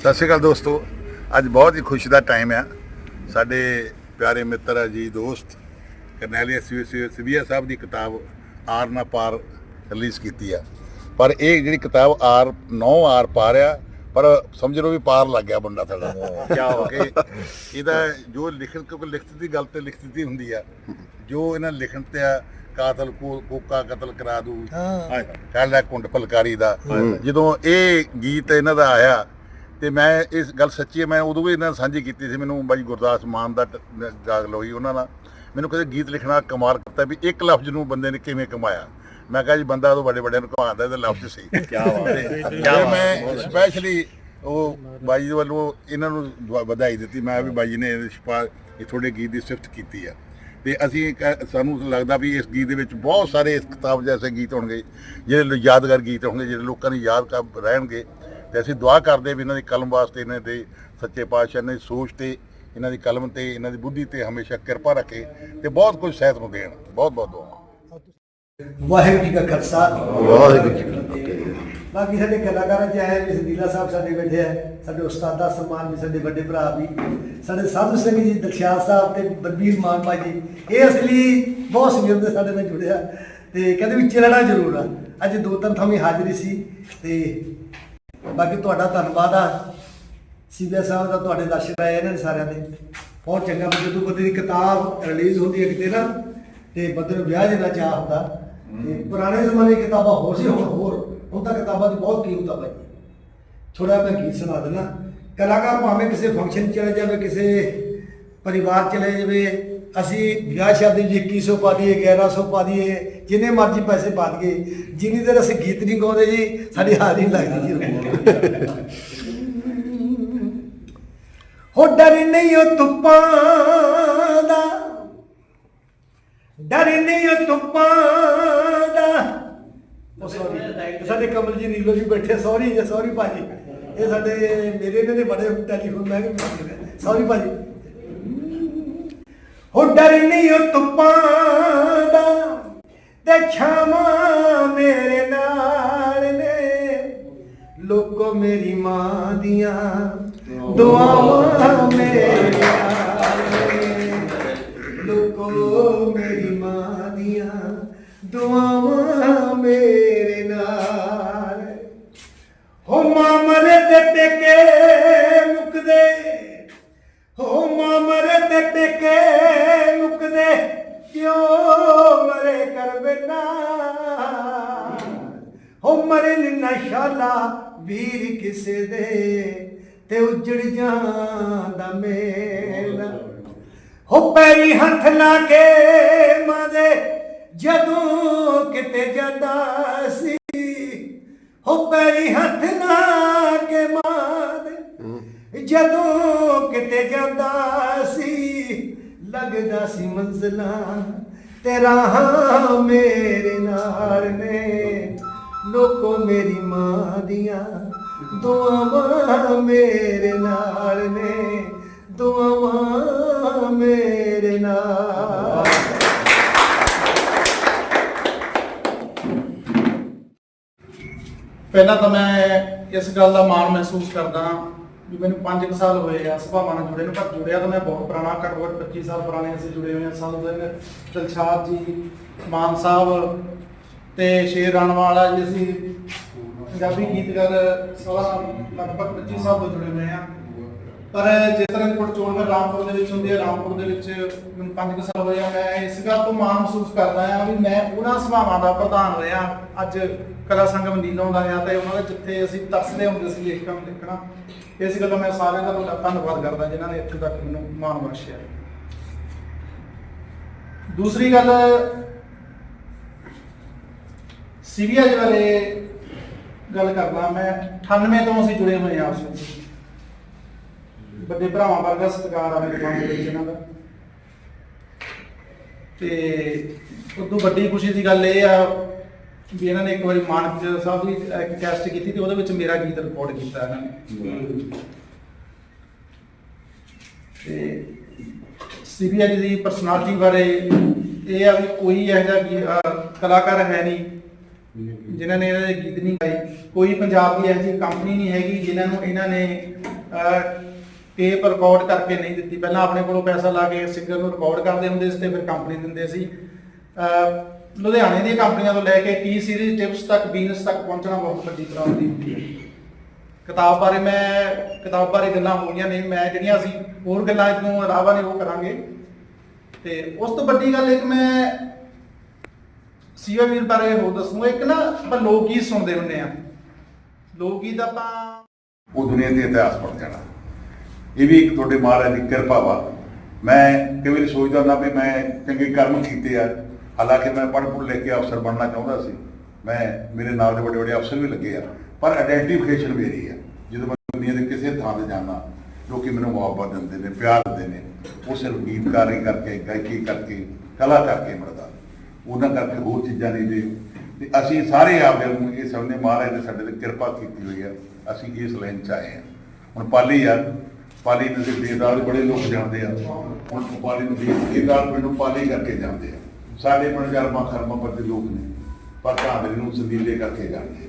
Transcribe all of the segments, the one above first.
ਸਤਿ ਸ਼੍ਰੀ ਅਕਾਲ ਦੋਸਤੋ। ਅੱਜ ਬਹੁਤ ਹੀ ਖੁਸ਼ੀ ਦਾ ਟਾਈਮ ਆ। ਸਾਡੇ ਪਿਆਰੇ ਮਿੱਤਰ ਆ ਜੀ ਦੋਸਤ ਕਰਨੈਲੀਆ ਸਿਵੀਆ ਸਾਹਿਬ ਦੀ ਕਿਤਾਬ ਆਰ ਨਾ ਪਾਰ ਰਿਲੀਜ਼ ਕੀਤੀ ਆ। ਪਰ ਇਹ ਜਿਹੜੀ ਕਿਤਾਬ ਆਰ 9 ਆਰ ਪਾਰ ਆ ਪਰ ਸਮਝ ਲਓ ਵੀ ਪਾਰ ਲੱਗ ਗਿਆ ਬੰਦਾ ਸਾਡਾ ਕਿਉਂਕਿ ਇਹਦਾ ਜੋ ਲਿਖਣ ਕਿਉਂਕਿ ਲਿਖਤ ਦੀ ਗੱਲ ਤੇ ਲਿਖਤ ਦੀ ਹੁੰਦੀ ਆ। ਜੋ ਇਹਨਾਂ ਲਿਖਣ ਤੇ ਆ ਕਾਤਲ ਕੋ ਕੋਕਾ ਕਤਲ ਕਰਾ ਦੂ। ਕੱਲ ਲੈ ਕੁੰਡ ਫਲਕਾਰੀ ਦਾ। ਜਦੋਂ ਇਹ ਗੀਤ ਇਹਨਾਂ ਦਾ ਆਇਆ ਤੇ ਮੈਂ ਇਸ ਗੱਲ ਸੱਚੀ ਹੈ ਮੈਂ ਉਦੋਂ ਵੀ ਇਹਨਾਂ ਨਾਲ ਸਾਂਝੀ ਕੀਤੀ ਸੀ ਮੈਨੂੰ ਬਾਈ ਗੁਰਦਾਸ ਮਾਨ ਦਾ ਗੱਲ ਹੋਈ ਉਹਨਾਂ ਨਾਲ। ਮੈਨੂੰ ਕਹਿੰਦੇ ਗੀਤ ਲਿਖਣਾ ਕਮਾਲ ਕਰਤਾ ਵੀ ਇੱਕ ਲਫ਼ਜ਼ ਨੂੰ ਬੰਦੇ ਨੇ ਕਿਵੇਂ ਕਮਾਇਆ। ਮੈਂ ਕਿਹਾ ਜੀ ਬੰਦਾ ਉਹ ਵੱਡੇ ਵੱਡਿਆਂ ਨੂੰ ਕਮਾਉਂਦਾ ਤੇ ਲਫ਼ਜ਼ ਸੀ ਕੀ ਬਾਤ ਮੈਂ ਸਪੈਸ਼ਲੀ ਉਹ ਬਾਈ ਜੀ ਵੱਲੋਂ ਇਹਨਾਂ ਨੂੰ ਵਧਾਈ ਦਿੱਤੀ। ਮੈਂ ਵੀ ਬਾਈ ਨੇ ਸ਼ਪਾ ਇਹ ਤੁਹਾਡੇ ਗੀਤ ਦੀ ਸਿਫਤ ਕੀਤੀ ਆ। ਤੇ ਅਸੀਂ ਸਾਨੂੰ ਲੱਗਦਾ ਵੀ ਇਸ ਗੀਤ ਦੇ ਵਿੱਚ ਬਹੁਤ ਸਾਰੇ ਇਸ ਕਿਤਾਬ ਜੈਸੇ ਗੀਤ ਹੋਣਗੇ ਜਿਹੜੇ ਯਾਦਗਾਰ ਗੀਤ ਹੋਣਗੇ ਜਿਹੜੇ ਲੋਕਾਂ ਨੂੰ ਯਾਦ ਕਰ ਰਹਿਣਗੇ। ਤੇ ਅਸੀਂ ਦੁਆ ਕਰਦੇ ਵੀ ਇਹਨਾਂ ਦੀ ਕਲਮ ਵਾਸਤੇ ਇਹਨਾਂ ਦੇ ਸੱਚੇ ਪਾਤਸ਼ਾਹ ਦੀ ਸੋਚ ਤੇ ਇਹਨਾਂ ਦੀ ਕਲਮ ਤੇ ਇਹਨਾਂ ਦੀ ਬੁੱਧੀ ਤੇ ਹਮੇਸ਼ਾ ਕਿਰਪਾ ਰੱਖੇ ਤੇ ਬਹੁਤ ਕੁਝ ਸਹਿਤ ਨੂੰ ਦੇਣ। ਬਹੁਤ ਬਹੁਤ ਦੁਆਵਾਂ ਵਾਹਿਗੁਰੂ ਜੀ ਕਾ ਖਾਲਸਾ। ਵਾਹਿਗੁਰੂ ਜੀ ਕੀ ਫਤਿਹ। ਬਾਕੀ ਸਾਡੇ ਕਲਾਕਾਰ ਚਾਹੇ ਵੀ ਸੰਦੀਲਾ ਸਾਹਿਬ ਸਾਡੇ ਬੈਠੇ ਆ ਸਾਡੇ ਉਸਤਾਦਾ ਸਨਮਾਨ ਵੀ ਸਾਡੇ ਵੱਡੇ ਭਰਾ ਵੀ ਸਾਡੇ ਸਾਧੂ ਸਿੰਘ ਜੀ ਦਖਿਆਲ ਸਾਹਿਬ ਤੇ ਬਲਬੀਰ ਮਾਨ ਭਾਜੀ ਇਹ ਅਸਲੀ ਬਹੁਤ ਦੇ ਸਾਡੇ ਨਾਲ ਜੁੜਿਆ ਤੇ ਕਹਿੰਦੇ ਵੀ ਚੱਲਣਾ ਜ਼ਰੂਰ ਆ। ਅੱਜ ਦੋ ਤਿੰਨ ਥਾਵੇਂ ਹਾਜ਼ਰੀ ਸੀ ਤੇ ਬਾਕੀ ਤੁਹਾਡਾ ਧੰਨਵਾਦ ਆ। ਸੀਬੀਆ ਸਾਹਿਬ ਦਾ ਤੁਹਾਡੇ ਦਰਸ਼ਨ ਆਏ ਇਹਨਾਂ ਨੇ ਸਾਰਿਆਂ ਦੇ। ਬਹੁਤ ਚੰਗਾ ਜਦੋਂ ਬੰਦੇ ਦੀ ਕਿਤਾਬ ਰਿਲੀਜ਼ ਹੁੰਦੀ ਹੈ ਕਿਤੇ ਨਾ ਤੇ ਬੰਦੇ ਨੂੰ ਵਿਆਹ ਦੇਣਾ ਚਾਹ ਹੁੰਦਾ। ਤੇ ਪੁਰਾਣੇ ਜ਼ਮਾਨੇ ਦੀ ਕਿਤਾਬਾਂ ਹੋਰ ਸੀ ਹੁਣ ਹੋਰ। ਹੁਣ ਤਾਂ ਕਿਤਾਬਾਂ ਦੀ ਬਹੁਤ ਕੀਮਤ ਆ ਭਾਈ ਥੋੜਾ ਮੈਂ ਗੀਤ ਸੁਣਾ ਦਿੰਦਾ। ਕਲਾਕਾਰ ਭਾਵੇਂ ਕਿਸੇ ਫੰਕਸ਼ਨ ਚਲੇ ਜਾਵੇ ਕਿਸੇ ਪਰਿਵਾਰ ਚਲੇ ਜਾਵੇ ਅਸੀਂ ਵਿਆਹ ਸ਼ਾਦੀ ਵਿੱਚ 2100 ਪਾ ਦਈਏ 1100 ਪਾ ਦਈਏ, ਜਿੰਨੇ ਮਰਜ਼ੀ ਪੈਸੇ ਪਾ ਦਈਏ, ਜਿੰਨੀ ਦੇਰ ਅਸੀਂ ਗੀਤ ਨਹੀਂ ਗਾਉਂਦੇ ਜੀ, ਸਾਡੀ ਹਾਜ਼ਰੀ ਨਹੀਂ ਲੱਗਦੀ ਜੀ। ਹੋ ਡਰ ਨਹੀਂ ਉਹ ਤੁਪਾਂ ਦਾ, ਡਰ ਨਹੀਂ ਉਹ ਤੁਪਾਂ ਦਾ। ਉਹ ਸੌਰੀ ਸਾਡੇ ਕਮਲ ਜੀ ਨੀਲੋ ਜੀ ਬੈਠੇ ਸੌਰੀ ਜੀ ਸੌਰੀ ਭਾਜੀ। ਇਹ ਸਾਡੇ ਮੇਰੇ ਇਹਨਾਂ ਦੇ ਬੜੇ ਟੈਲੀਫੋਨ, ਮੈਂ ਸੌਰੀ ਭਾਜੀ। ਹੋ ਡਰ ਉਹ ਤੁਪਾਂ ਦਾ। ਤੇ ਛਾਵਾਂ ਮੇਰੇ ਨਾਲ ਨੇ। ਲੋਕੋ ਮੇਰੀ ਮਾਂ ਦੀਆਂ ਦੁਆਵਾਂ ਮੇਰੇ ਨਾਲ ਨੇ। ਲੋਕੋ ਮੇਰੀ ਮਾਂ ਦੀਆਂ ਦੁਆਵਾਂ ਮੇਰੇ ਨਾਲ ਹੋ ਮਾਂ ਤੇ ਟੇਕੇ ਮੁਕਦੇ। ਹੋ ਮਾਂ ਮਰੇ ਤੇ ਪੇਕੇ ਮੁਕਦੇ, ਕਿਉਂ ਮਰੇ ਕਰ ਬਿਨਾ? ਹੋ ਮਰੇ ਨਾ ਸ਼ਾਲਾ ਵੀਰ ਕਿਸੇ ਦੇ, ਤੇ ਉਜੜ ਜਾਂਦਾ ਮੇਲਾ। ਹੋ ਪੈਰੀ ਹੱਥ ਲਾ ਕੇ ਮਾਦੇ ਜਦੋਂ ਕਿਤੇ ਜਾਂਦਾ ਸੀ। ਹੋ ਪੈਰੀ ਹੱਥ ਲਾ ਕੇ ਮਾਦੇ ਜਦੋਂ ਕਿਤੇ ਜਾਂਦਾ ਸੀ, ਲੱਗਦਾ ਸੀ ਮੰਜ਼ਲਾਂ ਤੇ ਰਾਹਾਂ ਮੇਰੇ ਨਾਲ ਨੇ। ਲੋਕੋ ਮੇਰੀ ਮਾਂ ਦੀਆਂ ਦੁਆਵਾਂ ਮੇਰੇ ਨਾਲ ਨੇ। ਦੁਆਵਾਂ ਮੇਰੇ ਨਾਲ। ਪਹਿਲਾਂ ਤਾਂ ਮੈਂ ਇਸ ਗੱਲ ਦਾ ਮਾਣ ਮਹਿਸੂਸ ਕਰਦਾ ਵੀ ਮੈਨੂੰ 5 ਸਾਲ ਹੋਏ ਆ, ਸਭਾਵਾਂ ਨਾਲ ਜੁੜੇ ਨੂੰ, ਪਰ ਜੁੜਿਆ ਤਾਂ ਮੈਂ ਬਹੁਤ ਪੁਰਾਣਾ, ਘੱਟੋ ਘੱਟ 25 ਸਾਲ ਪੁਰਾਣੇ ਅਸੀਂ ਜੁੜੇ ਹੋਏ ਆ। ਸਾਧੂ ਸਿੰਘ ਦਿਲਸ਼ਾਦ ਜੀ, ਮਾਨ ਸਾਹਿਬ ਤੇ ਸ਼ੇਰ ਰਣਵਾਲਾ ਜੀ ਅਸੀਂ ਪੰਜਾਬੀ ਗੀਤਕਾਰ ਸਵਾ ਲਗਭਗ 25 ਸਾਲ ਤੋਂ ਜੁੜੇ ਹੋਏ ਆ। ਪਰ ਜਿਸ ਤਰ੍ਹਾਂ ਦੀ ਪੜਚੋਲ ਮੈਂ ਰਾਮਪੁਰ ਦੇ ਵਿੱਚ ਹੁੰਦੀ ਆ, ਰਾਮਪੁਰ ਦੇ ਵਿੱਚ ਮੈਨੂੰ 5 ਸਾਲ ਹੋਏ ਆ। ਮੈਂ ਇਸ ਗੱਲ ਤੋਂ ਮਾਣ ਮਹਿਸੂਸ ਕਰਦਾ ਆ ਵੀ ਮੈਂ ਉਹਨਾਂ ਸਭਾਵਾਂ ਦਾ ਪ੍ਰਧਾਨ ਰਿਹਾ। ਅੱਜ ਕਲਾ ਸੰਗਮ ਨੀਲੋਂ ਦਾ ਆ ਤੇ ਉਹਨਾਂ ਦੇ ਜਿੱਥੇ ਅਸੀਂ ਤਰਸਦੇ ਹੁੰਦੇ ਸੀ ਇਹ ਕੰਮ ਦੇਖਣਾ। ਇਸ ਗੱਲੋਂ ਮੈਂ ਸਾਰਿਆਂ ਦਾ ਤੁਹਾਡਾ ਧੰਨਵਾਦ ਕਰਦਾ ਜਿਨ੍ਹਾਂ ਨੇ ਇੱਥੇ ਤੱਕ ਮੈਨੂੰ ਮਾਣ ਬਖਸ਼ਿਆ। ਦੂਸਰੀ ਗੱਲ ਸੀਰੀਆ ਦੇ ਬਾਰੇ ਗੱਲ ਕਰਦਾ ਮੈਂ 98 ਤੋਂ ਅਸੀਂ ਜੁੜੇ ਹੋਏ ਆਪਸ ਵਿੱਚ। ਵੱਡੇ ਭਰਾਵਾਂ ਵਰਗਾ ਸਤਿਕਾਰ ਆ ਮੇਰੇ ਮਨ ਦੇ ਵਿੱਚ ਇਹਨਾਂ ਦਾ। ਤੇ ਉਦੋਂ ਵੱਡੀ ਖੁਸ਼ੀ ਦੀ ਗੱਲ ਇਹ ਆ ਵੀ ਇਹਨਾਂ ਨੇ ਇੱਕ ਵਾਰੀ ਮਾਨਕ ਸਾਹਿਬ ਦੀ ਇੱਕ ਕੈਸਟ ਕੀਤੀ ਤੇ ਉਹਦੇ ਵਿੱਚ ਮੇਰਾ ਗੀਤ ਰਿਕਾਰਡ ਕੀਤਾ ਇਹਨਾਂ ਨੇ। ਤੇ ਸੀਬੀਆ ਦੀ ਪਰਸਨੈਲਿਟੀ ਬਾਰੇ ਇਹ ਆ ਵੀ ਕੋਈ ਇਹੋ ਜਿਹਾ ਕਲਾਕਾਰ ਹੈ ਨਹੀਂ, ਜਿਨ੍ਹਾਂ ਨੇ ਇਹਨਾਂ ਦੇ ਗੀਤ ਨਹੀਂ ਗਾਏ। ਕੋਈ ਪੰਜਾਬ ਦੀ ਇਹੋ ਜਿਹੀ ਕੰਪਨੀ ਨਹੀਂ ਹੈਗੀ ਜਿਨ੍ਹਾਂ ਨੂੰ ਇਹਨਾਂ ਨੇ ਟੇਪ ਰਿਕਾਰਡ ਕਰਕੇ ਨਹੀਂ ਦਿੱਤੀ। ਪਹਿਲਾਂ ਆਪਣੇ ਕੋਲੋਂ ਪੈਸਾ ਲਾ ਕੇ ਸਿੰਗਰ ਨੂੰ ਰਿਕਾਰਡ ਕਰਦੇ ਹੁੰਦੇ ਸੀ ਤੇ ਫਿਰ ਕੰਪਨੀ ਦਿੰਦੇ ਸੀ। ਲੁਧਿਆਣੇ ਦੀਆਂ ਕੰਪਨੀਆਂ ਤੋਂ ਲੈ ਕੇ ਟੀ ਸੀਰੀਜ਼ ਟਿਪਸ ਤੱਕ ਬੀਨਸ ਤੱਕ ਪਹੁੰਚਣਾ ਬਹੁਤ ਵੱਡੀ ਪ੍ਰਾਪਤੀ ਹੁੰਦੀ ਹੈ। ਕਿਤਾਬ ਬਾਰੇ ਮੈਂ, ਕਿਤਾਬ ਬਾਰੇ ਗੱਲਾਂ ਹੋਈਆਂ ਨੇ, ਮੈਂ ਜਿਹੜੀਆਂ ਅਸੀਂ ਹੋਰ ਗੱਲਾਂ ਇਹਨੂੰ ਇਲਾਵਾ ਨੇ ਉਹ ਕਰਾਂਗੇ। ਤੇ ਉਸ ਤੋਂ ਵੱਡੀ ਗੱਲ ਇੱਕ ਮੈਂ ਸੀਵਾ ਵੀਰ ਬਾਰੇ ਹੋਰ ਦੱਸੂਗਾ। ਇੱਕ ਨਾ ਆਪਾਂ ਲੋਕ ਗੀਤ ਸੁਣਦੇ ਹੁੰਦੇ ਆ ਲੋਕ ਗੀਤ ਆਪਾਂ ਉਹ ਦੁਨੀਆ ਦੇ ਇਤਿਹਾਸ ਪੜ ਜਾਣਾ ਇਹ ਵੀ ਇੱਕ ਤੁਹਾਡੇ ਮਹਾਰਾਜ ਦੀ ਕਿਰਪਾ ਵਾ। ਮੈਂ ਕਈ ਵਾਰੀ ਸੋਚਦਾ ਹੁੰਦਾ ਵੀ ਮੈਂ ਚੰਗੇ ਕਰਮ ਕੀਤੇ ਆ। ਹਾਲਾਂਕਿ ਮੈਂ ਪੜ੍ਹ ਪੜ੍ਹ ਲੈ ਕੇ ਅਫਸਰ ਬਣਨਾ ਚਾਹੁੰਦਾ ਸੀ। ਮੈਂ, ਮੇਰੇ ਨਾਲ ਦੇ ਵੱਡੇ ਵੱਡੇ ਅਫਸਰ ਵੀ ਲੱਗੇ ਆ। ਪਰ ਆਇਡੈਂਟੀਫਿਕੇਸ਼ਨ ਮੇਰੀ ਆ। ਜਦੋਂ ਮੈਂ ਦੁਨੀਆ ਦੇ ਕਿਸੇ ਥਾਂ ਤੇ ਜਾਂਦਾ, ਲੋਕੀ ਮੈਨੂੰ ਮੁਹੱਬਤ ਦਿੰਦੇ ਨੇ, ਪਿਆਰ ਦਿੰਦੇ ਨੇ। ਉਹ ਸਿਰਫ ਗੀਤਕਾਰੀ ਕਰਕੇ, ਗਾਇਕੀ ਕਰਕੇ, ਕਲਾ ਕਰਕੇ ਮਿਲਦਾ ਉਹਨਾਂ ਕਰਕੇ ਹੋਰ ਚੀਜ਼ਾਂ ਨਹੀਂ ਜੇ। ਤੇ ਅਸੀਂ ਸਾਰੇ ਆਪਦੇ ਨੂੰ ਇਹ ਸਮਝਦੇ ਮਹਾਰਾਜ ਨੇ ਸਾਡੇ ਤੇ ਕਿਰਪਾ ਕੀਤੀ ਹੋਈ ਆ। ਅਸੀਂ ਇਸ ਲਾਈਨ ਚ ਆਏ ਆ ਹੁਣ ਪਾਲੀ ਯਾਰ ਪਾਲੀ ਨੂੰ ਦੇ ਬੇਦਾਲ ਬੜੇ ਲੋਕ ਜਾਣਦੇ ਆ। ਹੁਣ ਪਾਲੀ ਨੂੰ ਬੇਦਾਲ ਮੈਨੂੰ ਪਾਲੀ ਕਰਕੇ ਜਾਣਦੇ ਆ। ਸਾਡੇ ਪਿੰਡ ਜਰਮਾ ਖਰਮਾ ਪਰਦੇ ਲੋਕ ਨੇ, ਪਰ ਕਾਂਗਰੇ ਨੂੰ ਸੰਦੀਲੇ ਕਰਕੇ ਜਾਂਦੇ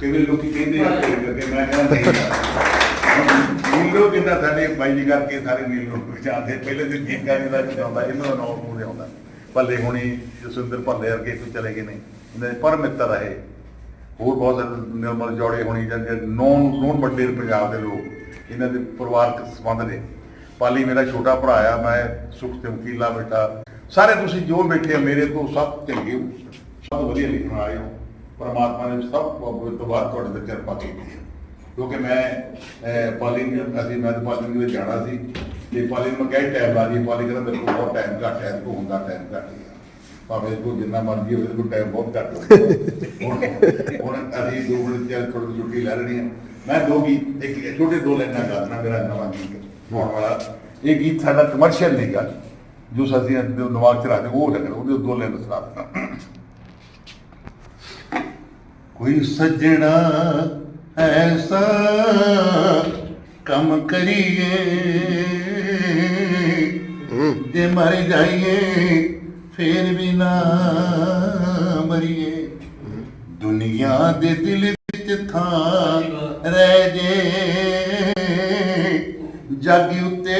ਕਈ ਵਾਰੀ ਲੋਕੀ ਕਹਿੰਦੇ ਆ ਕਿ ਮੈਂ ਕਹਿੰਦਾ ਨਹੀਂ। ਨੀਲੋ ਕਿੰਨਾ ਸਾਡੇ ਬਾਈ ਜੀ ਕਰਕੇ ਸਾਰੇ ਨੀਲੋ ਜਾਂਦੇ, ਪਹਿਲੇ ਦਿਨ ਗੀਤ ਗਾਣੇ ਦਾ ਜਾਂਦਾ ਇਹਨਾਂ ਦਾ ਨਾਮ ਮੂਰੇ ਆਉਂਦਾ ਭੱਲੇ ਹੁਣੀ, ਜਸਵਿੰਦਰ ਭੱਲੇ ਵਰਗੇ ਕੋਈ ਚਲੇ ਗਏ ਨੇ, ਇਹਨਾਂ ਦੇ ਪਰ ਮਿੱਤਰ ਰਹੇ ਹੋਰ ਬਹੁਤ ਸਾਰੇ ਨਿਰਮਲ ਜੋੜੇ ਹੋਣੀ ਜਾਂਦੇ ਨੌਨ ਨੌਨ ਵੱਡੇ ਪੰਜਾਬ ਦੇ ਲੋਕ, ਇਹਨਾਂ ਦੇ ਪਰਿਵਾਰਕ ਸੰਬੰਧ ਨੇ। ਪਾਲੀ ਮੇਰਾ ਛੋਟਾ ਭਰਾ ਆ, ਮੈਂ ਸੁਖ ਵਕੀਲਾ ਬੇਟਾ ਸਾਰੇ ਤੁਸੀਂ ਜੋ ਬੈਠੇ ਆ ਮੇਰੇ ਤੋਂ ਸਭ ਚੰਗੇ ਹੋ। ਸਭ ਤੋਂ ਵਧੀਆ ਲਿਖਣ ਆਏ ਹੋ। ਪਰਮਾਤਮਾ ਨੇ ਸਭ ਤੋਂ ਬਾਅਦ ਤੁਹਾਡੇ ਤੇ ਕਿਰਪਾ ਕੀਤੀ ਕਿਉਂਕਿ ਮੈਂ ਅਹ, ਪਾਲੀ ਅਸੀਂ ਮੈਂ ਤਾਂ ਪਾਲੀ ਜਾਣਾ ਸੀ। ਤੇ ਪਾਲੀ ਨੂੰ ਮੈਂ ਕਿਹਾ ਟਾਈਮ ਲਾ ਦੀ ਪਾਲੀ ਕਹਿੰਦਾ ਮੇਰੇ ਬਹੁਤ ਟਾਈਮ ਘੱਟ ਹੈ ਕੋ ਹੁੰਦਾ ਟਾਈਮ ਘੱਟ ਹੈ ਭਾਵੇਂ ਕੋ ਜਿੰਨਾ ਮਰਜ਼ੀ ਹੋਵੇ ਕੋ ਟਾਈਮ ਬਹੁਤ ਘੱਟ ਹੋਵੇ ਹੁਣ ਅਸੀਂ ਦੋ ਮਿੰਟ ਚੱਲ ਥੋੜੀ ਛੁੱਟੀ ਲੈ ਲੈਣੀ ਹੈ ਮੈਂ ਦੋ ਗੀਤ ਇੱਕ ਛੋਟੇ ਦੋ ਲਾਈਨਾਂ ਗਾ ਦੇਣਾ ਮੇਰਾ ਨਵਾਂ ਗੀਤ ਆਉਣ ਵਾਲਾ। ਇਹ ਗੀਤ ਸਾਡਾ ਕਮਰਸ਼ੀਅਲ ਨਹੀਂ ਗਾ ਜੋ ਅਸੀਂ ਆਪਣੇ ਦਿਮਾਗ 'ਚ ਰੱਖਦੇ ਉਹ ਲੱਗਣਾ ਉਹਦੇ ਦੋ ਲਾਈਨਾਂ ਸੁਣਾ ਦਿੱਤਾ ਕੋਈ ਸੱਜਣਾ ਐਸਾ ਕੰਮ ਕਰੀਏ ਜੇ ਮਰ ਜਾਈਏ, ਫੇਰ ਵੀ ਨਾ ਮਰੀਏ। ਦੁਨੀਆ ਦੇ ਦਿਲ ਵਿੱਚ ਥਾਂ ਰਹਿ ਜੇ, ਜੱਗ ਉੱਤੇ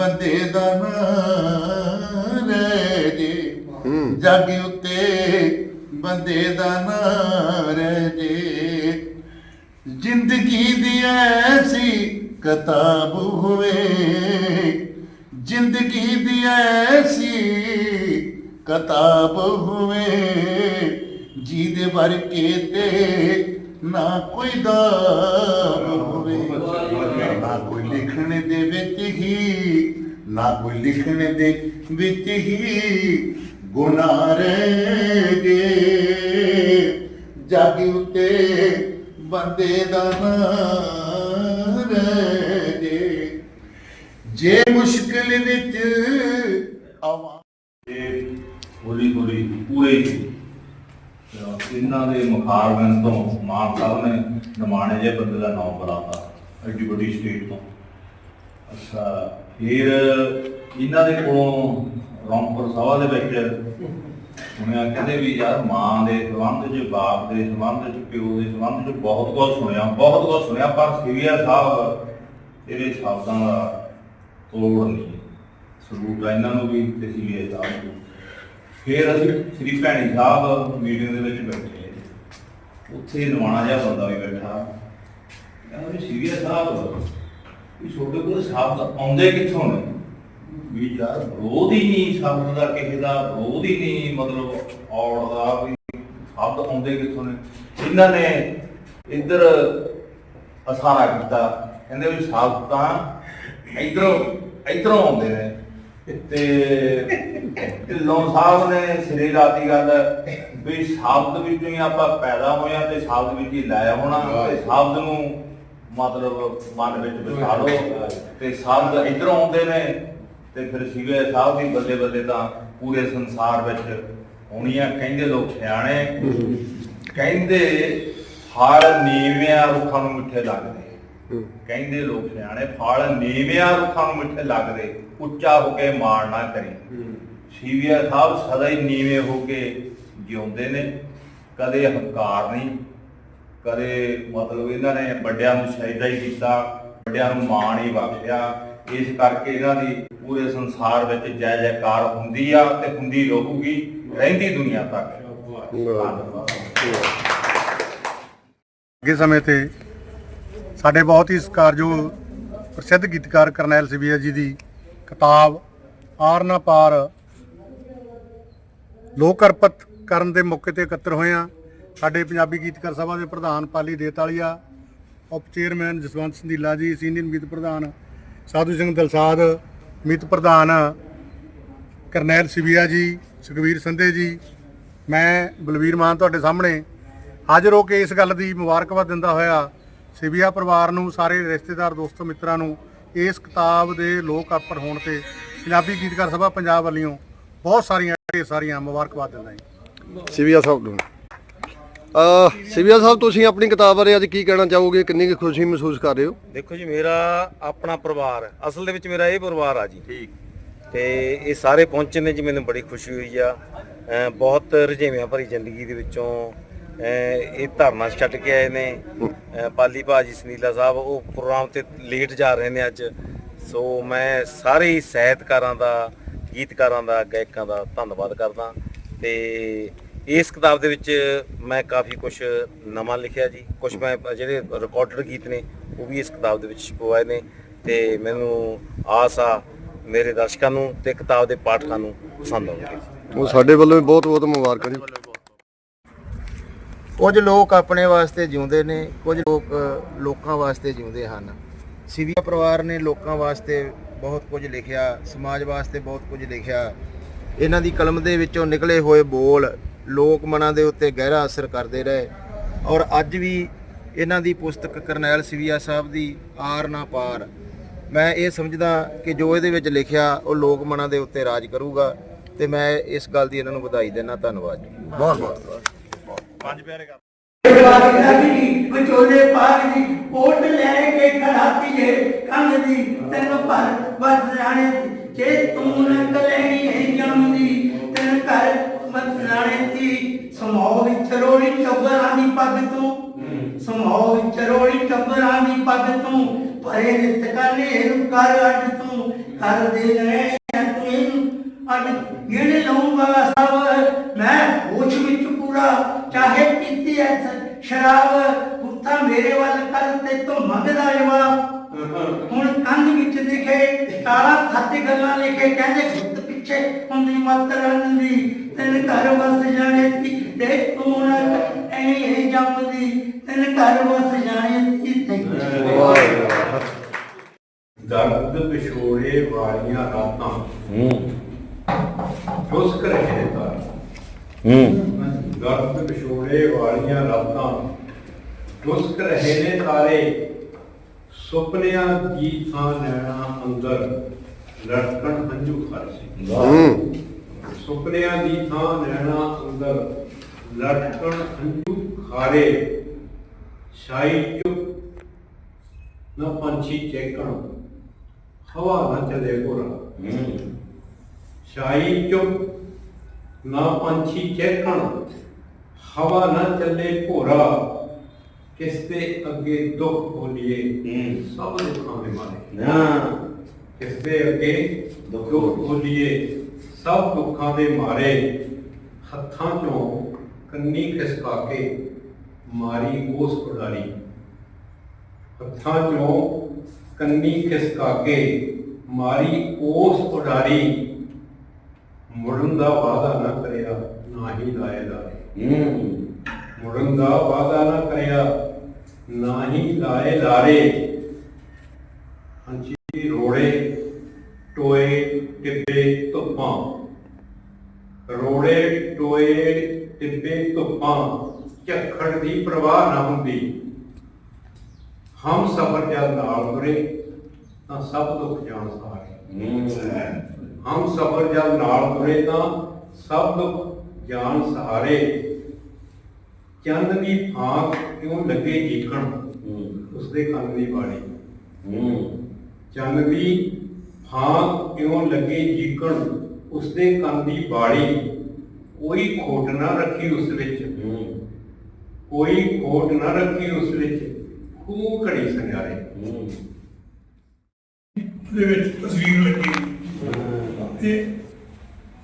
ਬੰਦੇ ਦਾ ਨਾਂ ਰਹਿ ਜੇ। ਜੱਗ ਉਤੇ ਬੰਦੇ ਦਾ ਨਾਂ ਰਹਿ ਜੇ। ਜ਼ਿੰਦਗੀ ਦੀ ਐਸੀ ਕਿਤਾਬ ਹੋਵੇ ਜ਼ਿੰਦਗੀ ਦੀ ਐਸੀ ਕਿਤਾਬ ਹੋਵੇ ਜਿਹਦੇ ਵਰਕੇ ਤੇ ਨਾ ਕੋਈ ਦਾਬ ਹੋਵੇ। ਨਾ ਕੋਈ ਲਿਖਣ ਦੇ ਵਿੱਚ ਹੀ ਨਾ ਕੋਈ ਲਿਖਣ ਦੇ ਵਿੱਚ ਹੀ ਗੁਨਾਹ ਰਹਿ ਗਏ ਜੱਗ ਉਤੇ ਬੰਦੇ ਦਾ ਨਾਂ ਰਹਿ ਜੇ। ਜੇ ਮੁਸ਼ਕਿਲ ਵਿੱਚ ਆਵਾਂ ਹੌਲੀ ਹੌਲੀ ਪੂਰੇ ਇਹਨਾਂ ਦੇ ਮੁਖਾਰਬਨ ਤੋਂ ਮਾਨ ਸਾਹਿਬ ਨੇ ਨਮਾਣੇ ਜੇ ਬੰਦੇ ਦਾ ਨਾਮ ਬੁਲਾਤਾ, ਐਡੀ ਵੱਡੀ ਸਟੇਟ ਤੋਂ। ਅੱਛਾ, ਫਿਰ ਇਹਨਾਂ ਦੇ ਕੋਲੋਂ ਰੌਂਪੁਰ ਸਭਾ ਦੇ ਵਿੱਚ ਸੁਣਿਆ, ਕਹਿੰਦੇ ਵੀ ਯਾਰ ਮਾਂ ਦੇ ਸੰਬੰਧ 'ਚ, ਬਾਪ ਦੇ ਸੰਬੰਧ 'ਚ, ਪਿਓ ਦੇ ਸੰਬੰਧ 'ਚ ਬਹੁਤ ਕੁਝ ਸੁਣਿਆ, ਬਹੁਤ ਕੁਝ ਸੁਣਿਆ, ਪਰ ਸਿਵਿਆ ਸਾਹਿਬ ਇਹਦੇ ਸ਼ਬਦਾਂ ਦਾ ਤੋੜ ਨਹੀਂ ਸਰੂਪ ਆ ਇਹਨਾਂ ਨੂੰ ਵੀ ਤੇ ਸਿਵਿਆ ਸਾਹਿਬ ਨੂੰ। ਫਿਰ ਅਸੀਂ ਸ੍ਰੀ ਭੈਣੀ ਸਾਹਿਬ ਮੀਟਿੰਗ ਦੇ ਵਿੱਚ ਬੈਠੇ ਉੱਥੇ ਨਵਾਣਾ ਜਿਹਾ ਬੰਦਾ ਵੀ ਬੈਠਾ। ਕਹਿੰਦਾ ਵੀ ਸਿਵਿਆ ਸਾਹਿਬ ਵੀ ਤੁਹਾਡੇ ਕੋਲ ਸ਼ਬਦ ਆਉਂਦੇ ਕਿੱਥੋਂ ਨੇ? ਵੀ ਯਾਰ ਵਿਰੋਧ ਹੀ ਨਹੀਂ ਸ਼ਬਦ ਦਾ ਕਿਸੇ ਦਾ ਵਿਰੋਧ ਹੀ ਨਹੀਂ ਮਤਲਬ ਔੜ ਦਾ ਵੀ ਸ਼ਬਦ ਆਉਂਦੇ ਕਿੱਥੋਂ ਨੇ? ਇਹਨਾਂ ਨੇ ਇੱਧਰ ਅਸਾਰਾ ਕੀਤਾ ਕਹਿੰਦੇ ਵੀ ਸ਼ਬਦ ਤਾਂ ਇੱਧਰੋਂ ਇੱਧਰੋਂ ਆਉਂਦੇ ਨੇ। ਤੇ ਢਿੱਲੋਂ ਸਾਹਿਬ ਨੇ ਸਿਰੇ ਲਾਤੀ ਗੱਲ ਵੀ ਸ਼ਬਦ ਵਿੱਚੋਂ ਹੀ ਆਪਾਂ ਪੈਦਾ ਹੋਏ ਆ ਤੇ ਸ਼ਬਦ ਵਿੱਚ ਹੀ ਲੈ ਆਉਣਾ ਤੇ ਸ਼ਬਦ ਨੂੰ ਮਤਲਬ ਮਨ ਵਿੱਚ ਬਿਠਾ ਲਓ। ਤੇ ਸ਼ਬਦ ਇੱਧਰੋਂ ਆਉਂਦੇ ਨੇ ਤੇ ਫਿਰ ਸਿਵੇ ਸਾਹਿਬ ਦੀ ਬੱਲੇ ਬੱਲੇ ਤਾਂ ਪੂਰੇ ਸੰਸਾਰ ਵਿੱਚ ਹੋਣੀਆਂ। ਕਹਿੰਦੇ ਲੋਕ ਸਿਆਣੇ। ਕਹਿੰਦੇ ਫਲ ਨੀਵਿਆਂ ਰੁੱਖਾਂ ਨੂੰ ਮਿੱਠੇ ਲੱਗਦੇ। ਕਹਿੰਦੇ ਲੋਕ ਸਿਆਣੇ ਫਲ ਨੀਵਿਆਂ ਰੁੱਖਾਂ ਨੂੰ ਮਿੱਠੇ ਲੱਗਦੇ। ਉੱਚਾ ਹੋ ਕੇ ਮਾਰ ਨਾ ਕਰੀ। ਸੀਵੀਆ ਸਾਹਿਬ ਸਦਾ ਹੀ ਨੀਵੇਂ ਹੋ ਕੇ ਜਿਉਂਦੇ ਨੇ। ਕਦੇ ਹੰਕਾਰ ਨਹੀਂ। ਕਦੇ ਮਤਲਬ ਇਹਨਾਂ ਨੇ ਵੱਡਿਆਂ ਨੂੰ ਸਜਦਾ ਹੀ ਕੀਤਾ, ਵੱਡਿਆਂ ਨੂੰ ਮਾਣ ਹੀ ਬਖਸ਼ਿਆ। ਇਸ ਕਰਕੇ ਇਹਨਾਂ ਦੀ ਪੂਰੇ ਸੰਸਾਰ ਵਿੱਚ ਜੈ ਜੈਕਾਰ ਹੁੰਦੀ ਆ ਤੇ ਹੁੰਦੀ ਰਹੂਗੀ ਰਹਿੰਦੀ ਦੁਨੀਆ ਤੱਕ। ਅੱਗੇ ਸਮੇਂ ਤੇ ਸਾਡੇ ਬਹੁਤ ਹੀ ਸਤਿਕਾਰਯੋਗ ਪ੍ਰਸਿੱਧ ਗੀਤਕਾਰ ਕਰਨੈਲ ਸਿਵੀਆ ਜੀ ਦੀ ਕਿਤਾਬ ਆਰ ਨਾ ਪਾਰ ਲੋਕ ਅਰਪਿਤ ਕਰਨ ਦੇ ਮੌਕੇ ਤੇ ਇਕੱਤਰ ਹੋਏ ਆ ਸਾਡੇ ਪੰਜਾਬੀ ਗੀਤਕਾਰ ਸਭਾ ਦੇ ਪ੍ਰਧਾਨ ਪਾਲੀ ਦੇਤਾਲੀਆ ਉਪ ਚੇਅਰਮੈਨ ਜਸਵੰਤ ਸੰਧੀਲਾ ਜੀ, ਸੀਨੀਅਰ ਮੀਤ ਪ੍ਰਧਾਨ ਸਾਧੂ ਸਿੰਘ ਦਲਸਾਦ, ਮੀਤ ਪ੍ਰਧਾਨ ਕਰਨੈਲ ਸਿਵੀਆ ਜੀ, ਸੁਖਵੀਰ ਸੰਧੇ ਜੀ, ਮੈਂ ਬਲਵੀਰ ਮਾਨ ਤੁਹਾਡੇ ਸਾਹਮਣੇ ਹਾਜ਼ਰ ਹੋ ਕੇ ਇਸ ਗੱਲ ਦੀ ਮੁਬਾਰਕਬਾਦ ਦਿੰਦਾ ਹੋਇਆ ਸਿਵੀਆ ਪਰਿਵਾਰ ਨੂੰ, ਸਾਰੇ ਰਿਸ਼ਤੇਦਾਰ, ਦੋਸਤੋ, ਮਿੱਤਰਾਂ ਨੂੰ ਇਸ ਕਿਤਾਬ ਦੇ ਲੋਕ ਅਰਪਣ ਹੋਣ ਤੇ ਪੰਜਾਬੀ ਗੀਤਕਾਰ ਸਭਾ ਪੰਜਾਬ ਵੱਲੋਂ ਬਹੁਤ ਸਾਰੀਆਂ, ਢੇਰ ਸਾਰੀਆਂ ਮੁਬਾਰਕਬਾਦ ਦਿੰਦਾ ਜੀ। ਸਿਵੀਆ ਸਾਹਿਬ ਨੂੰ। ਸਿਵਿਆ ਸਾਹਿਬ ਤੁਸੀਂ ਆਪਣੀ ਕਿਤਾਬ ਬਾਰੇ ਅੱਜ ਕੀ ਕਹਿਣਾ ਚਾਹੋਗੇ? ਕਿੰਨੀ ਕੁ ਖੁਸ਼ੀ ਮਹਿਸੂਸ ਕਰ ਰਹੇ ਹੋ? ਦੇਖੋ ਜੀ ਮੇਰਾ ਆਪਣਾ ਪਰਿਵਾਰ ਹੈ। ਅਸਲ ਦੇ ਵਿੱਚ ਮੇਰਾ ਇਹ ਪਰਿਵਾਰ ਆ ਜੀ। ਠੀਕ। ਤੇ ਇਹ ਸਾਰੇ ਪਹੁੰਚੇ ਨੇ ਜੀ ਮੈਨੂੰ ਬੜੀ ਖੁਸ਼ੀ ਹੋਈ ਆ। ਬਹੁਤ ਰੁਝੇਵਿਆਂ ਭਰੀ ਜ਼ਿੰਦਗੀ ਦੇ ਵਿੱਚੋਂ ਇਹ ਧਰਨਾ ਛੱਡ ਕੇ ਆਏ ਨੇ। ਪਾਲੀ ਭਾਜੀ ਸੁਨੀਲਾ ਸਾਹਿਬ ਉਹ ਪ੍ਰੋਗਰਾਮ ਤੇ ਲੇਟ ਜਾ ਰਹੇ ਨੇ ਅੱਜ। ਸੋ ਮੈਂ ਸਾਰੇ ਸਾਹਿਤਕਾਰਾਂ ਦਾ ਗੀਤਕਾਰਾਂ ਦਾ ਗਾਇਕਾਂ ਦਾ ਧੰਨਵਾਦ ਕਰਦਾ। ਤੇ ਇਸ ਕਿਤਾਬ ਦੇ ਵਿੱਚ ਮੈਂ ਕਾਫੀ ਕੁਝ ਨਵਾਂ ਲਿਖਿਆ ਜੀ। ਕੁਝ ਮੈਂ ਜਿਹੜੇ ਰਿਕਾਰਡਡ ਗੀਤ ਨੇ ਉਹ ਵੀ ਇਸ ਕਿਤਾਬ ਦੇ ਵਿੱਚ ਛਪਵਾਏ ਨੇ ਤੇ ਮੈਨੂੰ ਆਸ ਆ ਮੇਰੇ ਦਰਸ਼ਕਾਂ ਨੂੰ ਤੇ ਕਿਤਾਬ ਦੇ ਪਾਠਕਾਂ ਨੂੰ ਪਸੰਦ ਆਉਣਗੇ ਉਹ ਸਾਡੇ ਵੱਲੋਂ ਵੀ ਬਹੁਤ ਬਹੁਤ ਮੁਬਾਰਕਾਂ ਜੀ। ਕੁਝ ਲੋਕ ਆਪਣੇ ਵਾਸਤੇ ਜਿਉਂਦੇ ਨੇ ਕੁਝ ਲੋਕ ਲੋਕਾਂ ਵਾਸਤੇ ਜਿਉਂਦੇ ਹਨ। ਸਿਵਿਆ ਪਰਿਵਾਰ ਨੇ ਲੋਕਾਂ ਵਾਸਤੇ ਬਹੁਤ ਕੁਝ ਲਿਖਿਆ ਸਮਾਜ ਵਾਸਤੇ ਬਹੁਤ ਕੁਝ ਲਿਖਿਆ। ਇਹਨਾਂ ਦੀ ਕਲਮ ਦੇ ਵਿੱਚੋਂ ਨਿਕਲੇ ਹੋਏ ਬੋਲ ਲੋਕ ਮਨਾਂ ਦੇ ਉੱਤੇ ਗਹਿਰਾ ਅਸਰ ਕਰਦੇ ਰਹੇ ਔਰ ਅੱਜ ਵੀ ਇਹਨਾਂ ਦੀ ਪੁਸਤਕ ਕਰਨੈਲ ਸਿਵਿਆ ਸਾਹਿਬ ਦੀ ਆਰ ਨਾ ਪਾਰ। ਮੈਂ ਇਹ ਸਮਝਦਾ ਕਿ ਜੋ ਇਹਦੇ ਵਿੱਚ ਲਿਖਿਆ ਉਹ ਲੋਕ ਮਨਾਂ ਦੇ ਉੱਤੇ ਰਾਜ ਕਰੂਗਾ ਤੇ ਮੈਂ ਇਸ ਗੱਲ ਦੀ ਇਹਨਾਂ ਨੂੰ ਵਧਾਈ ਦੇਣਾ ਧੰਨਵਾਦ ਜੀ। ਬਹੁਤ ਬਹੁਤ ਵਿਚੋਲੇ ਮਤ ਜਾਣੇ ਦੀ ਸਮੋਹ ਵਿੱਚ ਰੋੜੀ ਟੱਬਰਾਂ ਦੀ ਪੱਗ ਤੂੰ। ਸਮੋਹ ਵਿੱਚ ਰੋੜੀ ਟੱਬਰਾਂ ਦੀ ਪੱਗ ਤੂੰ। ਪਰੇ ਨਿਤ ਕਾਨੇ ਨੂੰ ਕਰ ਅੱਡ ਤੂੰ। ਕਰ ਦੇ ਰਹਿ ਤੂੰ ਅੱਜ ਗਿਣ ਲਊਂਗਾ ਸਭ ਮੈਂ ਹੋਸ਼ ਵਿੱਚ ਪੂਰਾ। ਚਾਹੇ ਪੀਤੀ ਐ ਸ਼ਰਾਬ ਪੁੱਤਾਂ ਮੇਰੇ ਵੱਲ ਕਰ ਤੇ ਤੂੰ ਮੰਗਦਾ ਜਵਾਬ। ਹੁਣ ਕੰਨ ਵਿੱਚ ਦਿਖੇ ਕਾਲਾ ਸੱਤ ਗੱਲਾਂ ਲਿਖੇ ਕਹਿੰਦੇ ਗੁੱਤ ਪਿੱਛੇ ਹੁੰਦੀ ਮਤ ਰਨ ਦੀ। ਤੈਨ ਘਰ ਵਸ ਜਾਣੇ ਤੀ ਤੇ ਤੂੰ ਨਾ ਐ ਜੰਮਦੀ। ਤੈਨ ਘਰ ਵਸ ਜਾਣੇ ਤੀ ਤੇ ਦਰਦ ਵਿਛੋੜੇ ਵਾਲੀਆਂ ਰਾਤਾਂ। ਦਰਦ ਵਿਛੋੜੇ ਵਾਲੀਆਂ ਰਾਤਾਂ। ਚੁਸਕ ਰਹੇ ਨੇ ਤਾਰੇ। ਸੁਪਨਿਆਂ ਦੀ ਥਾਂ ਨੈਣਾ ਅੰਦਰ ਲਟਕਣ ਹੰਝੂ ਖਰ ਸੀ। ਹੂੰ। ਸੁਪਨਿਆਂ ਦੀ ਥਾਂ ਨੈਣਾ ਅੰਦਰ ਲਟਕਣ ਹੰਝੂ ਖਾਰੇ ਸ਼ਾਈ ਚੁੱਪ ਨਾ ਪੰਛੀ ਚੇਕਣ ਹਵਾ ਨਾ ਚੱਲੇ ਗੋਰਾ ਸ਼ਾਈ ਚੁੱਪ ਨਾ ਪੰਛੀ ਚਹਿਕਣ ਹਵਾ ਨਾ ਚੱਲੇ ਭੋਰਾ ਕਿਸ ਦੇ ਅੱਗੇ ਦੁੱਖ ਬੋਲੀਏ ਸਭ ਦੁੱਖਾਂ ਦੇ ਮਾਰੇ ਕਿਸ ਦੇ ਅੱਗੇ ਦੁੱਖ ਬੋਲੀਏ ਸਭ ਦੁੱਖਾਂ ਦੇ ਮਾਰੇ ਹੱਥਾਂ ਚੋਂ ਕੰਨੀ ਖਿਸਕਾ ਕੇ ਮਾਰੀ ਉਸ ਉਡਾਰੀ ਹੱਥਾਂ ਚੋਂ ਕੰਨੀ ਖਿਸਕਾ ਕੇ ਮਾਰੀ ਉਸ ਉਡਾਰੀ ਮੁੜਨ ਦਾ ਵਾਅਦਾ ਨਾ ਕਰਿਆ ਨਾ ਹੀ ਲਾਏ ਲਾਰੇ ਮੁੜਨ ਦਾ ਵਾਅਦਾ ਨਾ ਕਰਿਆ ਨਾ ਹੀ ਲਾਏ ਲਾਰੇ ਹੰਚੀ ਰੋੜੇ ਟੋਏ ਟਿੱਬੇ ਧੁੱਪਾਂ। ਰੋੜੇ, ਟੋਏ, ਟਿੱਬੇ, ਧੁੱਪਾਂ, ਝੱਖੜ ਦੀ ਪ੍ਰਵਾਹ ਨਾ ਹੁੰਦੀ। ਹਮ ਸਫਰ ਜਦ ਨਾਲ ਤੁਰੇ, ਤਾਂ ਸਭ ਦੁੱਖ ਜਾਣ ਸਹਾਰੇ ਹਮ ਸਫਰ ਜਦ ਨਾਲ ਤੁਰੇ, ਤਾਂ ਸਭ ਦੁੱਖ ਜਾਣ ਸਹਾਰੇ ਚੰਦ ਦੀ ਫਾਂਕ ਕਿਉਂ ਲੱਗੇ ਜੀਕਣ ਉਸਦੇ ਕੰਨ ਦੀ ਬਾਣੀ ਚੰਦ ਦੀ ਫਾਂਕ ਕਿਉਂ ਲੱਗੇ ਜੀਕਣ ਉਸਦੇ ਕੰਨ ਦੀ ਬਾੜੀ ਕੋਈ ਖੋਟ ਨਾ ਰੱਖੀ ਉਸ ਵਿੱਚ। ਕੋਈ ਖੋਟ ਨਾ ਰੱਖੀ ਉਸ ਵਿੱਚ। ਖੂਬ ਘੜੀ ਸੰਗਾਰੇ ਉਹਦੇ ਵਿੱਚ ਤਸਵੀਰ ਲੱਗੀ। ਤੇ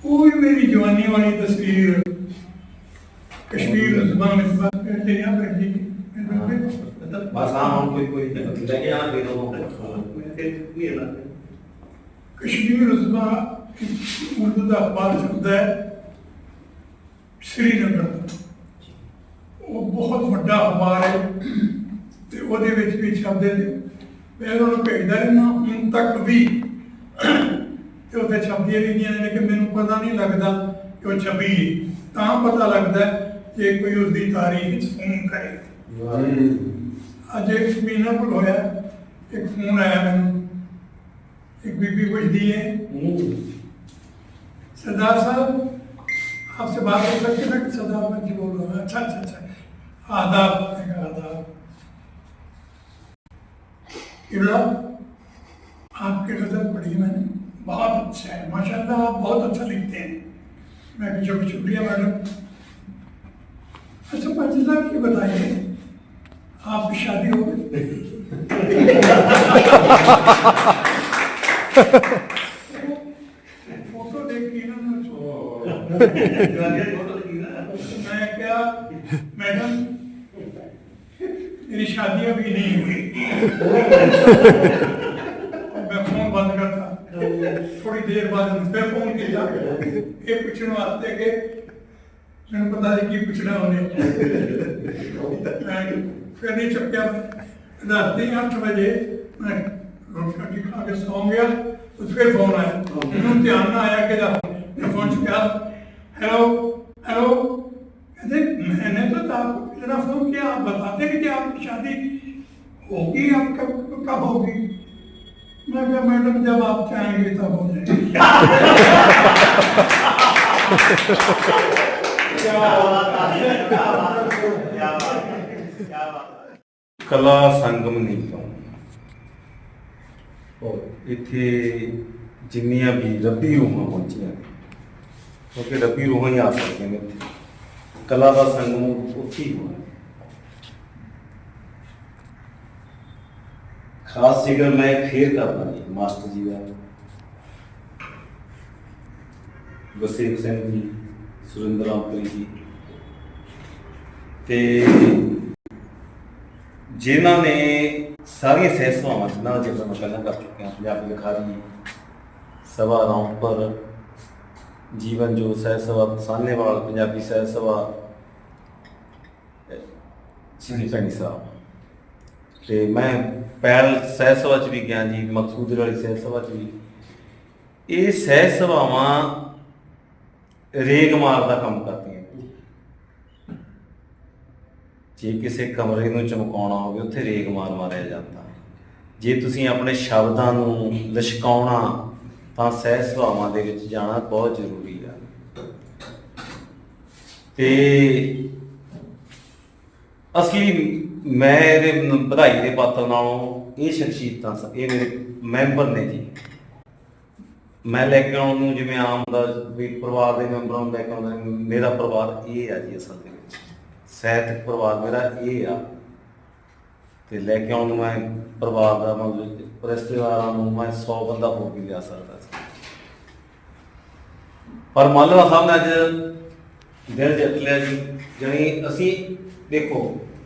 ਉਹ ਵੀ ਮੇਰੀ ਜਵਾਨੀ ਵਾਲੀ ਤਸਵੀਰ। ਕਸ਼ਮੀਰ ਜ਼ਬਾਨ ਇਸ ਬਾਤ ਕਰਦੇ ਆ ਬੈਠੀ ਬਸ ਹਾਂ ਹੁਣ ਕੋਈ ਕੋਈ ਲੈ ਕੇ ਆਣਾ ਫਿਰ ਉਹ ਕਸ਼ਮੀਰ ਉਸਮਾ ਉਰਦੂ ਦਾ ਅਖਬਾਰ ਛਪਦਾ ਹੈ, ਸ੍ਰੀਨਗਰ ਉਹ ਬਹੁਤ ਵੱਡਾ ਅਖਬਾਰ ਹੈ ਤੇ ਉਹਦੇ ਵਿੱਚ ਵੀ ਛਪਦੇ ਨੇ। ਮੈਂ ਉਹਨਾਂ ਨੂੰ ਭੇਜਦਾ ਰਹਿਣਾ ਹੁਣ ਤੱਕ ਵੀ ਤੇ ਉਹਦੇ ਛਪਦੀਆਂ ਰਹਿੰਦੀਆਂ ਨੇ ਕਿ ਮੈਨੂੰ ਪਤਾ ਨਹੀਂ ਲੱਗਦਾ ਕਿ ਉਹ ਛਪੀ ਤਾਂ ਪਤਾ ਲੱਗਦਾ ਜੇ ਕੋਈ ਉਸਦੀ ਤਾਰੀਖ ਫੋਨ ਕਰੇ। ਅੱਜ ਇੱਕ ਮਹੀਨਾ ਕੋਲ ਇੱਕ ਫੋਨ ਆਇਆ ਮੈਨੂੰ। ਇੱਕ ਬੀਬੀ ਪੁੱਛਦੀ ਹੈ सरदार साहब आपसे बात हो सकती ना सरदार मैं जी बोल रहा हूँ। अच्छा अच्छा अच्छा। आदाब आदाब। आपके गज़ल पढ़ी मैंने। बहुत अच्छा है माशाल्लाह आप बहुत अच्छा लिखते हैं। मैं भी शुक्र शुक्रिया मैडम। अच्छा पाजी साहब ये बताइए आपकी शादी हो गई? मैं मैं क्या मैडम मेरी शादी अभी नहीं हुई और मैं फोन बंद करता थोड़ी देर बाद फिर फोन किया ये पूछने वास्ते के मैंने पता नहीं की पूछना होने मैं फिर नहीं चुपया रात ही आठ बजे मैं रोटी रोटी खा के सौ गया तो फिर फोन आया मैंने ध्यान ना आया कि जब मैं फोन चुका हेलो हेलो कहते मैंने तो आपको इतना फोन किया आप बताते कि आपकी शादी होगी आप कब कब होगी मैं कहा मैडम जब आप चाहेंगे तब हो जाएगी ਕਲਾ ਸੰਗਮ ਨੀਲੋਂ ਔਰ ਇੱਥੇ ਜਿੰਨੀਆਂ ਵੀ ਰੱਬੀ ਰੂਹਾਂ ਪਹੁੰਚੀਆਂ ਨੇ, ਕਿਉਂਕਿ ਰੱਬੀ ਰੂਹਾਂ ਹੀ ਆ ਸਕਦੀਆਂ ਨੇ ਇੱਥੇ। ਕਲਾ ਦਾ ਸੰਗਮ ਉੱਥੇ ਹੀ ਹੋਣਾ। ਖਾਸ ਜ਼ਿਕਰ ਮੈਂ ਫੇਰ ਕਰਦਾ ਜੀ ਮਾਸਟਰ ਜੀ ਦਾ। ਵਸੀਮ ਸਿੰਘ ਜੀ, ਸੁਰਿੰਦਰ ਆਪਰੀ ਜੀ। ਤੇ ਜਿਨ੍ਹਾਂ ਨੇ ਸਾਰੀਆਂ ਸਹਿਸਵਾਵਾਂ ਜਿਨ੍ਹਾਂ ਦਾ ਜ਼ਿਕਰ ਮੈਂ ਪਹਿਲਾਂ ਕਰ ਚੁੱਕਿਆ, ਪੰਜਾਬੀ ਲਿਖਾਰੀ, ਸਭਾ ਰੌਂਪਰ ਜੀਵਨ ਜੋ ਸਹਿਸਵਾ ਸਾਹਨੇਵਾਲ, ਪੰਜਾਬੀ ਸਹਿ ਸਭਾ ਸ਼੍ਰੀ ਭੈਣੀ ਸਾਹਿਬ। ਤੇ ਮੈਂ ਪਹਿਲ ਸਹਿਸਵਾ ਚ ਵੀ ਗਿਆ ਜੀ ਮਕਸੂਦ ਵਾਲੀ ਸਹਿ ਸਭਾ ਚ ਵੀ। ਇਹ ਸਹਿ ਸਭਾਵਾਂ ਰੇਗ ਮਾਰ ਦਾ ਕੰਮ ਕਰਦੀਆਂ। ਜੇ ਕਿਸੇ ਕਮਰੇ ਨੂੰ ਚਮਕਾਉਣਾ ਹੋਵੇ, ਉੱਥੇ ਰੇਗ ਮਾਰ ਮਾਰਿਆ ਜਾਂਦਾ। ਜੇ ਤੁਸੀਂ ਆਪਣੇ ਸ਼ਬਦਾਂ ਨੂੰ ਲਿਸ਼ਕਾਉਣਾ ਤਾਂ ਸਹਿ ਸੁਭਾਵਾਂ ਦੇ ਵਿੱਚ ਜਾਣਾ ਬਹੁਤ ਜ਼ਰੂਰੀ ਆ। ਤੇ ਅਸੀਂ, ਮੈਂ ਇਹਦੇ ਵਧਾਈ ਦੇ ਪਾਤਰ ਨਾਲੋਂ ਇਹ ਸ਼ਖਸੀਅਤਾਂ ਸ- ਇਹ ਮੇਰੇ ਮੈਂਬਰ ਨੇ ਜੀ। ਮੈਂ ਲੈ ਕੇ ਆਉਣ ਨੂੰ ਜਿਵੇਂ ਆਮ ਦਾ ਵੀ ਪਰਿਵਾਰ ਦੇ ਮੈਂਬਰਾਂ ਨੂੰ ਲੈ ਕੇ ਆਉਂਦਾ, ਮੇਰਾ ਪਰਿਵਾਰ ਇਹ ਆ ਜੀ ਅਸਲ ਦੇ ਵਿੱਚ। ਸਹਿਤਕ ਪਰਿਵਾਰ ਮੇਰਾ ਇਹ ਆ ਤੇ ਲੈ ਕੇ ਆਉਣ ਨੂੰ ਮੈਂ ਪਰਿਵਾਰ ਦਾ ਮਤਲਬ ਰਿਸ਼ਤੇਦਾਰਾਂ ਨੂੰ ਮੈਂ 100 ਬੰਦਾ ਹੋ ਵੀ ਲਿਆ ਸਕਦਾ ਸੀ। ਪਰ ਮਾਲਵਾ ਸਾਹਿਬ ਨੇ ਅੱਜ ਦਿਲ ਜਿੱਤ ਲਿਆ ਜੀ ਜਾਣੀ ਅਸੀਂ ਦੇਖੋ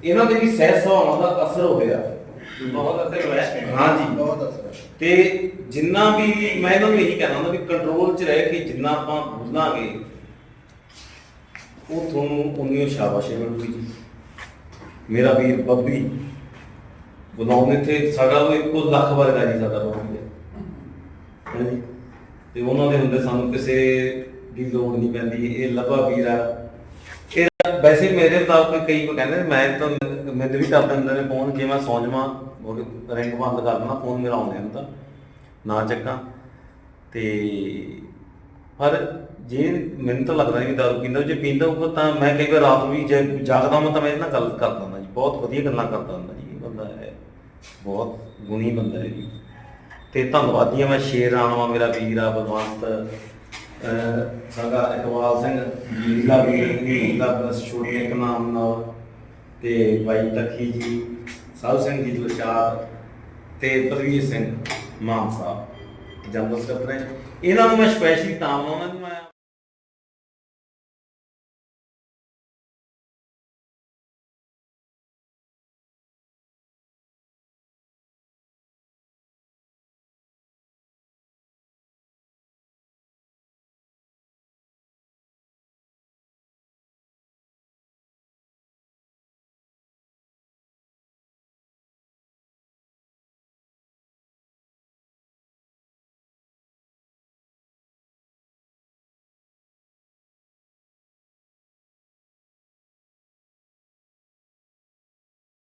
ਇਹਨਾਂ ਦੇ ਵੀ ਸਹਿ ਸੁਭਾਵਾਂ ਦਾ ਅਸਰ ਹੋਇਆ ਬਹੁਤ ਅਸਰ ਹੋਇਆ। ਹਾਂ ਜੀ। ਬਹੁਤ ਅਸਰ ਤੇ ਜਿੰਨਾ ਵੀ ਮੈਂ ਇਹਨਾਂ ਨੂੰ ਇਹੀ ਕਹਿਣਾ ਹੁੰਦਾ ਵੀ ਕੰਟਰੋਲ 'ਚ ਰਹਿ ਕੇ ਜਿੰਨਾ ਆਪਾਂ ਬੋਲਾਂਗੇ ਉਹ ਤੁਹਾਨੂੰ ਉਨੀ ਸ਼ਾਬਾਸ਼ੀ ਮਿਲੂਗੀ ਜੀ। ਮੇਰਾ ਵੀਰ ਬੱਬੀ। ਬੁਲਾਉਂਦੇ ਇੱਥੇ ਸਾਡਾ ਉਹ ਇੱਕੋ ਲੱਖ ਵਰਗਾ ਜੀ ਸਾਡਾ ਬਣਾਉਂਦੇ ਹੈ ਤੇ ਉਹਨਾਂ ਦੇ ਹੁੰਦੇ ਸਾਨੂੰ ਕਿਸੇ ਦੀ ਲੋੜ ਨਹੀਂ ਪੈਂਦੀ, ਇਹ ਲੱਭਾ ਵੀਰ ਇਹ ਵੈਸੇ ਮੇਰੇ ਮੁਤਾਬਕ ਕਈ ਕੋ ਕਹਿੰਦੇ ਮੈਂ ਤਾਂ ਮੈਨੂੰ ਵੀ ਕਰ ਦਿੰਦੇ ਨੇ ਫੋਨ, ਜੇ ਮੈਂ ਸੌਂ ਜਾਵਾਂ ਰਿੰਗ ਬੰਦ ਕਰ ਦੇਣਾ, ਫੋਨ ਮੇਰਾ ਆਉਂਦੇ ਹੁੰਦਾ ਨਾ ਚੱਕਾਂ। ਤੇ ਪਰ ਜੇ ਮੈਨੂੰ ਤਾਂ ਲੱਗਦਾ ਕਿ ਦਾਰੂ ਪੀਂਦਾ, ਜੇ ਪੀਂਦਾ ਹੋਊਗਾ ਤਾਂ ਮੈਂ ਕਈ ਵਾਰ ਰਾਤ ਵੀ ਜੇ ਜਾਗਦਾ ਮੈਂ ਤਾਂ ਮੈਂ ਇਹਦੇ ਨਾਲ ਗੱਲ ਕਰਦਾ ਹੁੰਦਾ ਜੀ, ਬਹੁਤ ਵਧੀਆ ਗੱਲਾਂ ਕਰਦਾ ਹੁੰਦਾ ਬਹੁਤ ਗੁਣੀ ਬੰਦਾ ਹੈ ਜੀ। ਤੇ ਧੰਨਵਾਦੀ ਮੈਂ ਸ਼ੇਰ ਰਾਣਵਾ, ਮੇਰਾ ਵੀਰ ਆ, ਬਲਵੰਤ ਸਾਡਾ ਇਕਬਾਲ ਸਿੰਘ ਜੀ ਦਾ ਵੀਰ ਨੀਲਾ ਬਸ ਛੋਟੇ ਇੱਕ ਨਾਮ ਨਾਲ। ਤੇ ਬਾਈ ਤਖੀ ਜੀ, ਸਾਧ ਸਿੰਘ ਜੀ ਲਚਾਰ ਤੇ ਪ੍ਰਵੀਰ ਸਿੰਘ ਮਾਨ ਸਾਹਿਬ, ਜਨਰਲ ਸਕੱਤਰ ਇਹਨਾਂ ਨੂੰ ਮੈਂ ਸਪੈਸ਼ਲੀ ਤਾਂ ਬਣਾਉਣਾ ਵੀ ਮੈਂ